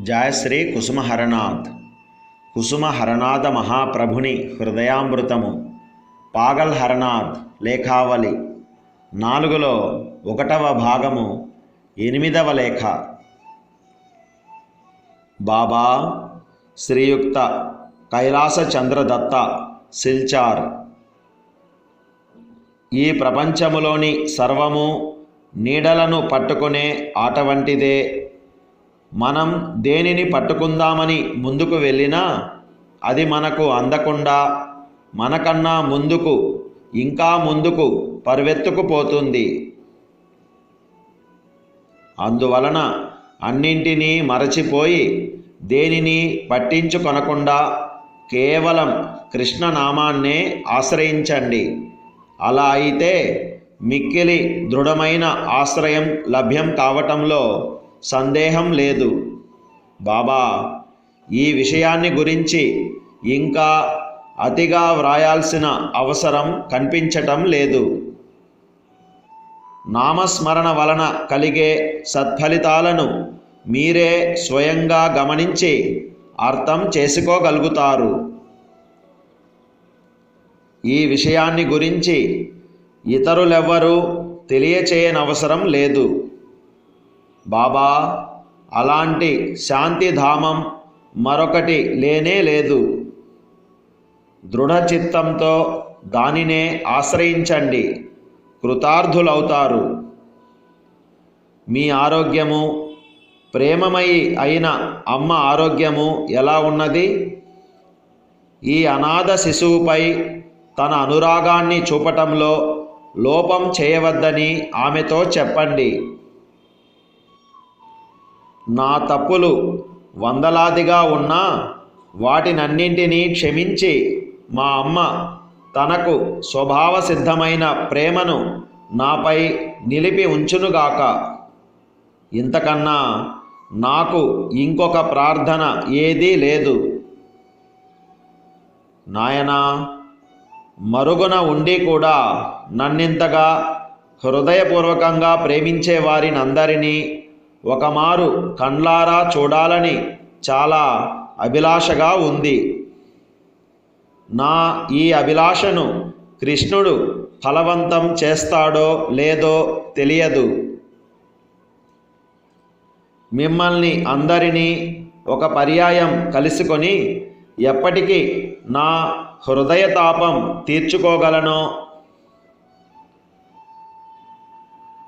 జయశ్రీ కుసుమహరనాథ్. కుసుమహరనాథ మహాప్రభుని హృదయామృతము. పాగల్ హరనాథ్ లేఖావళి. నాలుగులో ఒకటవ భాగము ఎనిమిదవ లేఖ. బాబా శ్రీయుక్త కైలాస చంద్రదత్త సిల్చార్. ఈ ప్రపంచములోని సర్వము నీడలను పట్టుకునే ఆట వంటిదే మనం దేనిని పట్టుకుందామని ముందుకు వెళ్ళినా అది మనకు అందకుండా మనకన్నా ముందుకు ఇంకా ముందుకు పరువెత్తుకుపోతుంది. అందువలన అన్నింటినీ మరచిపోయి దేనిని పట్టించుకొనకుండా కేవలం కృష్ణనామాన్నే ఆశ్రయించండి. అలా అయితే మిక్కిలి దృఢమైన ఆశ్రయం లభ్యం కావటంలో సందేహం లేదు. బాబా ఈ విషయాన్ని గురించి ఇంకా అతిగా వ్రాయాల్సిన అవసరం కనిపించటం లేదు. నామస్మరణ వలన కలిగే సత్ఫలితాలను మీరే స్వయంగా గమనించి అర్థం చేసుకోగలుగుతారు. ఈ విషయాన్ని గురించి ఇతరులెవ్వరూ తెలియచేయనవసరం లేదు. బాబా అలాంటి శాంతిధామం మరొకటి లేనే లేదు. దృఢచిత్తంతో దానినే ఆశ్రయించండి. కృతార్థులవుతారు. మీ ఆరోగ్యము ప్రేమమయి అయిన అమ్మ ఆరోగ్యము ఎలా ఉన్నది? ఈ అనాథ శిశువుపై తన అనురాగాన్ని చూపటంలో లోపం చేయవద్దని ఆమెతో చెప్పండి. నా తప్పులు వందలాదిగా ఉన్నా వాటినన్నింటినీ క్షమించి మా అమ్మ తనకు స్వభావ సిద్ధమైన ప్రేమను నాపై నిలిపి ఉంచునుగాక. ఇంతకన్నా నాకు ఇంకొక ప్రార్థన ఏదీ లేదు. నాయనా మరుగున ఉండి కూడా నన్నింతగా హృదయపూర్వకంగా ప్రేమించే వారినందరినీ ఒకమారు కండ్లారా చూడాలని చాలా అభిలాషగా ఉంది. నా ఈ అభిలాషను కృష్ణుడు ఫలవంతం చేస్తాడో లేదో తెలియదు. మిమ్మల్ని అందరినీ ఒక పర్యాయం కలుసుకొని ఎప్పటికీ నా హృదయతాపం తీర్చుకోగలనో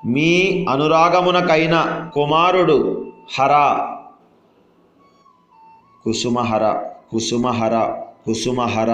మీ అనురాగమునకైన కుమారుడు హర. కుసుమహర కుసుమహర కుసుమహర.